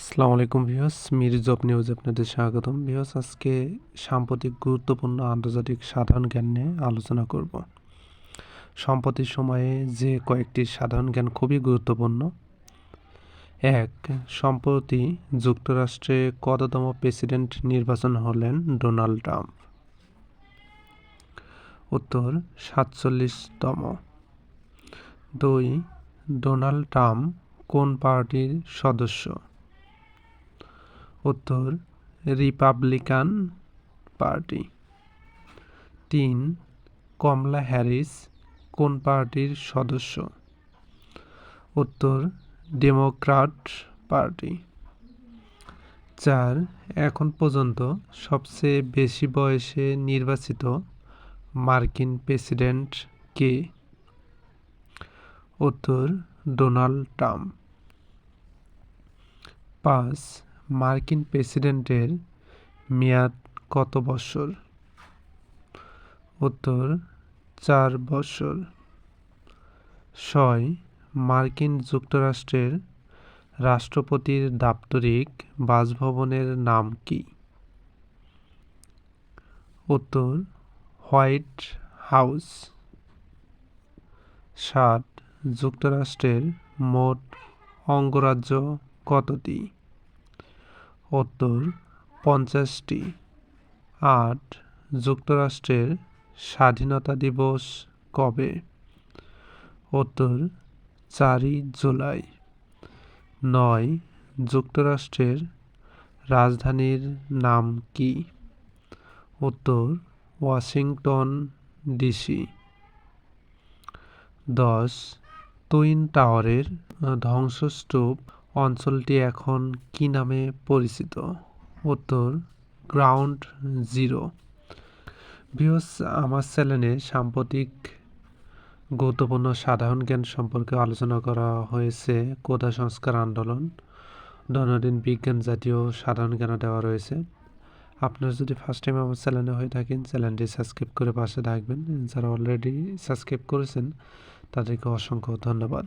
আসসালামু আলাইকুম views Mir job news আপনাদের স্বাগতম। ভিউস আজকে সাম্প্রতিক গুরুত্বপূর্ণ আন্তর্জাতিক সাধারণ জ্ঞান নিয়ে আলোচনা করব। সম্প্রতি সময়ে যে কয়েকটি সাধারণ জ্ঞান খুবই গুরুত্বপূর্ণ। এক, সম্প্রতি যুক্তরাষ্ট্রে কততম প্রেসিডেন্ট নির্বাচন হলেন ডোনাল্ড ট্রাম্প। উত্তর, সাতচল্লিশতম। দুই, ডোনাল্ড ট্রাম্প কোন পার্টির সদস্য? উত্তর, রিপাবলিকান পার্টি। তিন, কমলা হ্যারিস কোন পার্টির সদস্য? উত্তর ডেমোক্রাট পার্টি। চার, এখন পর্যন্ত সবচেয়ে বেশি বয়সে নির্বাচিত মার্কিন প্রেসিডেন্ট কে? উত্তর, ডোনাল্ড ট্রাম্প। পাঁচ মার্কিন প্রেসিডেন্টের মেয়াদ কত বছর? উত্তর, চার বছর। ছয়, মার্কিন যুক্তরাষ্ট্রের রাষ্ট্রপতির দাপ্তরিক বাসভবনের নাম কি? উত্তর, হোয়াইট হাউস। সাত, যুক্তরাষ্ট্রের মোট অঙ্গরাজ্য কতটি? উত্তর পঞ্চাশটি। আট, যুক্তরাষ্ট্রের স্বাধীনতা দিবস কবে? উত্তর, চারই জুলাই। নয়, যুক্তরাষ্ট্রের রাজধানীর নাম কি? উত্তর, ওয়াশিংটন ডিসি। দশ, টুইন টাওয়ারের ধ্বংসস্তূপ অঞ্চলটি এখন কি নামে পরিচিত? উত্তর, গ্রাউন্ড জিরো। বিহস আমার চ্যানেলে সাম্প্রতিক গুরুত্বপূর্ণ সাধারণ জ্ঞান সম্পর্কে আলোচনা করা হয়েছে কোধা সংস্কার আন্দোলন, দৈনন্দিন বিজ্ঞান জাতীয় সাধারণ জ্ঞানও দেওয়া রয়েছে। আপনারা যদি ফার্স্ট টাইম আমার চ্যানেলে হয়ে থাকেন, চ্যানেলটি সাবস্ক্রাইব করে পাশে থাকবেন। যারা অলরেডি সাবস্ক্রাইব করেছেন, তাদেরকে অসংখ্য ধন্যবাদ।